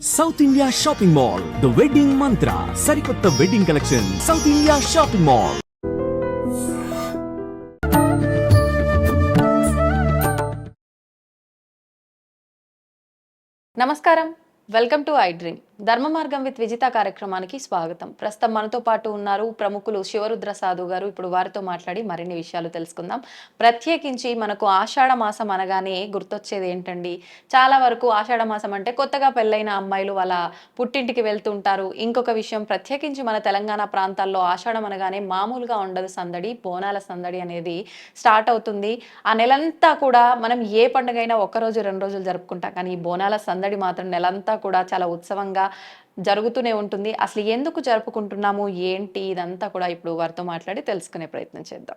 South India shopping mall the wedding Mantra సరికొత్త wedding collection South India shopping mall నమస్కారం. Welcome to I Dream Dharma Margam with Vijitha కార్యక్రమానికి స్వాగతం. ప్రస్తుతం మనతో పాటు ఉన్నారు ప్రముఖులు శివరుద్ర సాధు గారు. ఇప్పుడు వారితో మాట్లాడి మరిన్ని విషయాలు తెలుసుకుందాం. ప్రత్యేకించి మనకు ఆషాఢ మాసం అనగానే గుర్తొచ్చేది ఏంటండి? చాలా వరకు ఆషాఢ మాసం అంటే కొత్తగా పెళ్ళైన అమ్మాయిలు వాళ్ళ పుట్టింటికి వెళ్తుంటారు ఇంకొక విషయం ప్రత్యేకించి మన తెలంగాణ ప్రాంతాల్లో ఆషాఢం అనగానే మామూలుగా ఉండదు సందడి బోనాల సందడి అనేది స్టార్ట్ అవుతుంది. ఆ నెలంతా కూడా మనం ఏ పండుగ అయినా ఒక్కరోజు రెండు రోజులు జరుపుకుంటాం. కానీ ఈ బోనాల సందడి మాత్రం నెలంతా కూడా చాలా ఉత్సవంగా జరుగుతూనే ఉంటుంది. అసలు ఎందుకు జరుపుకుంటున్నాము? ఏంటి? ఇదంతా కూడా ఇప్పుడు వారితో మాట్లాడి తెలుసుకునే ప్రయత్నం చేద్దాం.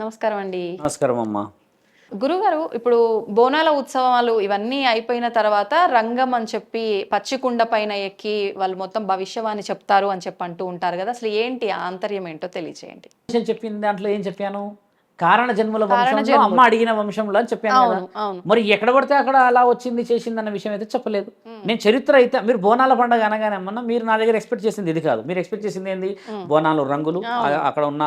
నమస్కారం అండి. నమస్కారం అమ్మా. గురుగారు ఇప్పుడు బోనాల ఉత్సవాలు ఇవన్నీ అయిపోయిన తర్వాత రంగం అని చెప్పి పచ్చికుండ పైన ఎక్కి వాళ్ళు మొత్తం భవిష్యవాణి చెప్తారు అని చెప్పి అంటూ ఉంటారు కదా. అసలు ఏంటి ఆంతర్యం ఏంటో తెలియచేయండి. చెప్పిన దాంట్లో ఏం చెప్పాను? కారణ జన్మల వంశంలో. అమ్మ అడిగిన వంశంలో అని చెప్పాను కదా. మరి ఎక్కడ పడితే అక్కడ అలా వచ్చింది చేసింది అన్న విషయం అయితే చెప్పలేదు. నేను చరిత్ర అయితే మీరు బోనాల పండుగ అనగానే అమ్మన్నా మీరు నా దగ్గర ఎక్స్పెక్ట్ చేసింది ఇది కాదు. మీరు ఎక్స్పెక్ట్ చేసింది ఏంది? బోనాలు రంగులు అక్కడ ఉన్న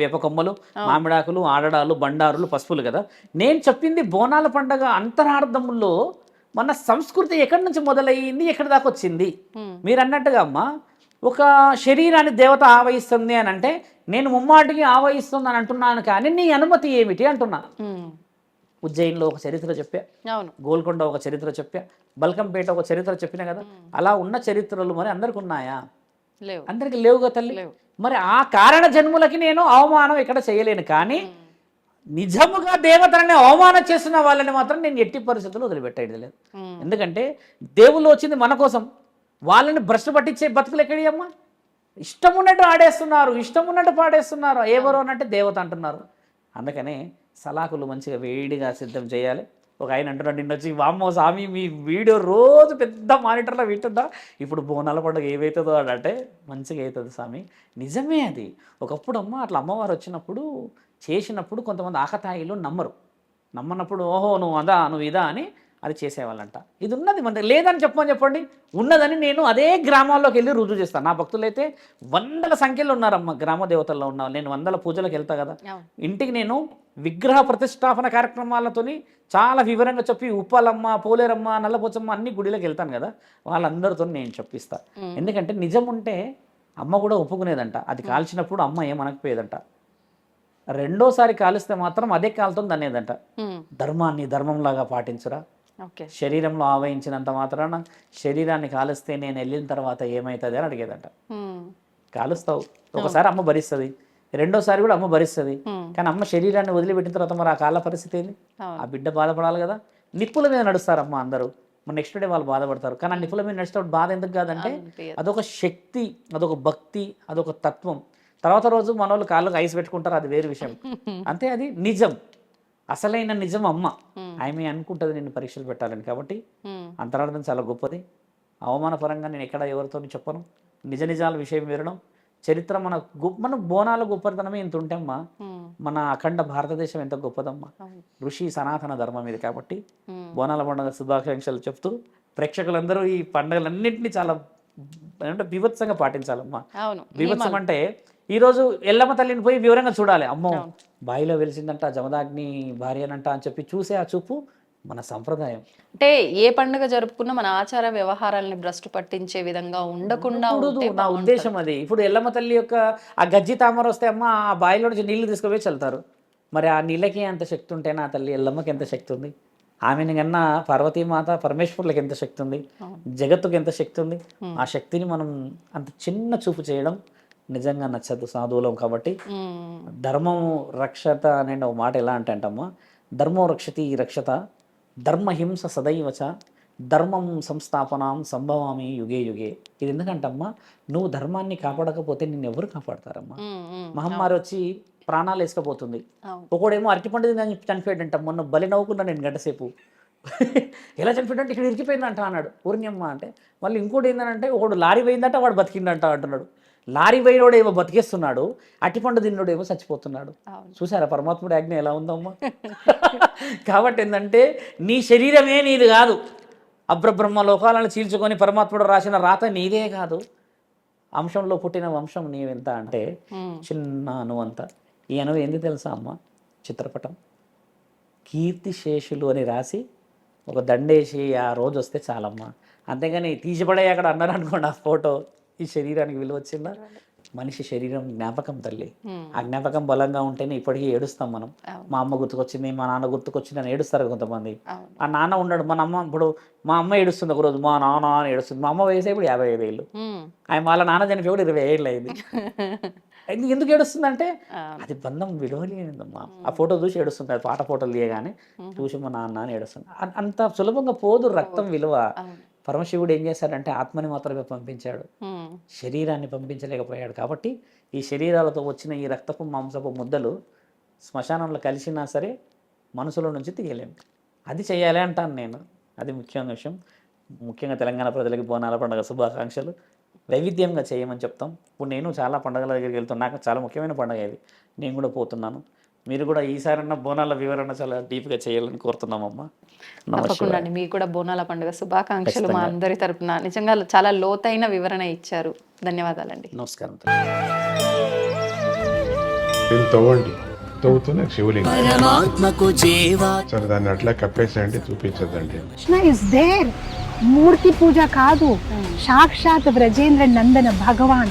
వేప కొమ్మలు మామిడాకులు ఆడడాలు బండారులు పసుపులు కదా. నేను చెప్పింది బోనాల పండుగ అంతరార్థముల్లో మన సంస్కృతి ఎక్కడి నుంచి మొదలయ్యింది ఎక్కడి దాకా వచ్చింది. మీరు అన్నట్టుగా అమ్మ ఒక శరీరాన్ని దేవత ఆవహిస్తుంది అని అంటే నేను ముమ్మాటికి ఆవహిస్తుంది అని అంటున్నాను కానీ నీ అనుమతి ఏమిటి అంటున్నా. ఉజ్జయిన్లో ఒక చరిత్ర చెప్పా. గోల్కొండ ఒక చరిత్ర చెప్పా. బల్కంపేట ఒక చరిత్ర చెప్పిన కదా అలా ఉన్న చరిత్రలు మరి అందరికి ఉన్నాయా? అందరికి లేవుగా తల్లి? మరి ఆ కారణ జన్ములకి నేను అవమానం ఇక్కడ చేయలేను కానీ నిజముగా దేవతలని అవమానం చేస్తున్న వాళ్ళని మాత్రం నేను ఎట్టి పరిస్థితుల్లో వదిలిపెట్టేది లేదు. ఎందుకంటే దేవుళ్ళు వచ్చింది మన కోసం. వాళ్ళని భ్రష్టు పట్టించే బతుకులు ఎక్కడి అమ్మా? ఇష్టం ఉన్నట్టు ఆడేస్తున్నారు ఇష్టం ఉన్నట్టు పాడేస్తున్నారు. ఎవరు అన్నట్టు దేవత అంటున్నారు. అందుకనే సలాకులు మంచిగా వేడిగా సిద్ధం చేయాలి. ఒక ఆయన అంటున్నాడు నిన్న వచ్చి వామ్మో స్వామి మీ వీడియో రోజు పెద్ద మానిటర్లో వింటుందా? ఇప్పుడు బోనాల పండుగ ఏమవుతుందో అని అంటే మంచిగా అవుతుంది స్వామి. నిజమే అది. ఒకప్పుడు అమ్మ అట్లా అమ్మవారు వచ్చినప్పుడు చేసినప్పుడు కొంతమంది ఆకతాయిలు నమ్మరు. నమ్మనప్పుడు ఓహో నువ్వు అదా నువ్వు ఇదా అని అది చేసేవాళ్ళంట. ఇది ఉన్నది మన. లేదని చెప్పమని చెప్పండి. ఉన్నదని నేను అదే గ్రామాల్లోకి వెళ్ళి రుజువు చేస్తాను. నా భక్తులైతే వందల సంఖ్యలో ఉన్నారమ్మ గ్రామ దేవతల్లో ఉన్న నేను వందల పూజలకు వెళ్తా కదా. ఇంటికి నేను విగ్రహ ప్రతిష్టాపన కార్యక్రమాలతోని చాలా వివరంగా చెప్పి ఉప్పాలమ్మ పోలేరమ్మ నల్లపోచమ్మ అన్ని గుడిలోకి వెళ్తాను కదా. వాళ్ళందరితో నేను చెప్పిస్తా. ఎందుకంటే నిజం ఉంటే అమ్మ కూడా ఒప్పుకునేదంట. అది కాల్చినప్పుడు అమ్మ ఏమనకపోయేదంట. రెండోసారి కాలిస్తే మాత్రం అదే కాలుతో దనేదంట ఉమ్. ధర్మాన్ని ధర్మంలాగా పాటించురా. శరీరంలో ఆవహించినంత మాత్రాన శరీరాన్ని కాలుస్తే నేను వెళ్ళిన తర్వాత ఏమవుతుంది అని అడిగేదంట. కాలుస్తావు. ఒకసారి అమ్మ భరిస్తుంది. రెండోసారి కూడా అమ్మ భరిస్తుంది. కానీ అమ్మ శరీరాన్ని వదిలిపెట్టిన తర్వాత మరి ఆ కాళ్ళ పరిస్థితి ఏంది? ఆ బిడ్డ బాధపడాలి కదా. నిప్పుల మీద నడుస్తారమ్మ అందరూ. మరి నెక్స్ట్ డే వాళ్ళు బాధపడతారు. కానీ ఆ నిప్పుల మీద నడిచేటప్పుడు బాధ ఎందుకు కాదంటే. అదొక శక్తి అదొక భక్తి అదొక తత్వం. తర్వాత రోజు మన వాళ్ళు కాళ్ళకు ఐస్ పెట్టుకుంటారు. అది వేరే విషయం. అంతే అది నిజం. అసలైన నిజం అమ్మ. ఆమె అనుకుంటుంది నిన్ను పరీక్షలు పెట్టాలని కాబట్టి. అంతరార్థం చాలా గొప్పది. అవమానపరంగా నేను ఎక్కడ ఎవరితో చెప్పను. నిజ నిజాల విషయం వినడం చరిత్ర మన గొప్ప మన బోనాల గొప్పతనమే ఇంత ఉంటేమ్మా. మన అఖండ భారతదేశం ఎంత గొప్పదమ్మా. ఋషి సనాతన ధర్మం ఇది కాబట్టి. బోనాల పండుగ శుభాకాంక్షలు చెప్తూ ప్రేక్షకులందరూ ఈ పండుగలన్నింటినీ చాలా అంటే బీభత్సంగా పాటించాలమ్మా. బీభత్సం అంటే ఈరోజు ఎల్లమ్మ తల్లిని పోయి వివరంగా చూడాలి అమ్మో. బావిలో వెలిసిందంట జమదాగ్ని భార్యనంట అని చెప్పి చూసే ఆ చూపు మన సంప్రదాయం అంటే ఏ పండుగ జరుపుకున్నా మన ఆచార వ్యవహారాలని భ్రష్టు పట్టించే విధంగా ఉండకుండా నా. ఉద్దేశం అది ఇప్పుడు ఎల్లమ్మ తల్లి యొక్క ఆ గజ్జి తామర వస్తే అమ్మ ఆ బావిలో నుంచి నీళ్ళు తీసుకుపోయి చల్లుతారు మరి ఆ నీళ్ళకి ఎంత శక్తి ఉంటే నా తల్లి ఎల్లమ్మకి ఎంత శక్తి ఉంది ఆమెని కన్నా పార్వతీమాత పరమేశ్వరులకు ఎంత శక్తి ఉంది. జగత్తుకు ఎంత శక్తి ఉంది. ఆ శక్తిని మనం అంత చిన్న చూపు చేయడం నిజంగా నచ్చదు సాధువులం కాబట్టి ఉమ్. ధర్మము రక్షత అనే ఒక మాట ఎలా అంటే అంటమ్మా ధర్మో రక్షతి రక్షత ధర్మహింస సదైవచ ధర్మం సంస్థాపనాం సంభవామి యుగే యుగే. ఇది ఎందుకంటమ్మా నువ్వు ధర్మాన్ని కాపాడకపోతే నిన్ను ఎవరు కాపాడతారమ్మా. మహమ్మారి వచ్చి ప్రాణాలు వేసుకపోతుంది. ఒకడేమో అరటిపండు తిని చనిపోయాడంట మొన్న బలి నవ్వుకున్నా నేను గంటసేపు ఎలా చనిపోయాడంటే ఇక్కడ ఇరికిపోయిందంట అన్నాడు. ఊరినియమ్మ అంటే మళ్ళీ ఇంకోటి ఏంటంటే ఒకడు లారీ పోయిందంట వాడు బతికిందంట అంటున్నాడు. లారీ పోయినోడు ఏమో బతికేస్తున్నాడు అరటిపండు తిన్నోడు ఏమో చచ్చిపోతున్నాడు. చూసారా పరమాత్ముడి ఆజ్ఞ ఎలా ఉందమ్మా? కాబట్టి ఏంటంటే నీ శరీరమే నీది కాదు. అబ్రబ్రహ్మ లోకాలను చీల్చుకొని పరమాత్ముడు రాసిన రాత నీదే కాదు. అంశంలో పుట్టిన వంశం నీవెంత అంటే చిన్న అణువంత ఈ అణువు ఎందుకు తెలుసా అమ్మ? చిత్రపటం. కీర్తి శేషులు అని రాసి ఒక దండేసి ఆ రోజు వస్తే చాలమ్మా. అంతేగాని తీసిపడే అక్కడ అన్నారు అనుకోండి ఆ ఫోటో. ఈ శరీరానికి విలువ వచ్చిందా? మనిషి శరీరం జ్ఞాపకం తల్లి. ఆ జ్ఞాపకం బలంగా ఉంటేనే ఇప్పటికీ ఏడుస్తాం మనం. మా అమ్మ గుర్తుకొచ్చింది మా నాన్న గుర్తుకొచ్చింది అని ఏడుస్తారు కొంతమంది. ఆ నాన్న ఉన్నాడు మన అమ్మ ఇప్పుడు మా అమ్మ ఏడుస్తుంది ఒకరోజు మా నాన్న అని ఏడుస్తుంది. మా అమ్మ వయసు ఇప్పుడు యాభై ఐదు ఏళ్ళు. ఆయన వాళ్ళ నాన్న చనిపోయి కూడా ఇరవై ఏళ్ళు అయింది. ఎందుకు ఏడుస్తుందంటే. అది బంధం విలువలేనిదమ్మా. ఆ ఫోటో చూసి ఏడుస్తుంది పాట ఫోటోలు తీయగానే చూసి మా నాన్న అని ఏడుస్తుంది. అంత సులభంగా పోదు రక్తం విలువ. పరమశివుడు ఏం చేశాడంటే ఆత్మని మాత్రమే పంపించాడు. శరీరాన్ని పంపించలేకపోయాడు కాబట్టి ఈ శరీరాలతో వచ్చిన ఈ రక్తపు మాంసపు ముద్దలు శ్మశానంలో కలిసినా సరే మనసులో నుంచి తీయలేము. అది చేయాలి అంటాను నేను. అది ముఖ్యమైన విషయం. ముఖ్యంగా తెలంగాణ ప్రజలకి బోనాల పండుగ శుభాకాంక్షలు. వైవిధ్యంగా చేయమని చెప్తాం. ఇప్పుడు నేను చాలా పండుగల దగ్గరికి వెళ్తున్నా. నాకు చాలా ముఖ్యమైన పండుగ ఇది. నేను కూడా పోతున్నాను. మీరు కూడా ఈసారన్నా బోనాల వివరణ చాలా డీప్గా చేయాలని కోరుతున్నామమ్మా. నమ తప్పకుండా మీకు కూడా బోనాల పండుగ శుభాకాంక్షలు మా. అందరి తరపున. నిజంగా చాలా లోతైన వివరణ ఇచ్చారు. ధన్యవాదాలండి. నమస్కారం. దీన్ని తవ్వండి. తవ్వుతూనే శివలింగం. పరమాత్మకు జీవా. సరే దాన్ని అట్లా కప్పేసేయండి చూపించదండి కృష్ణ ఇస్ దేర్ మూర్తి పూజ కాదు. సాక్షాత్ బ్రజేంద్ర నందన భగవాన్.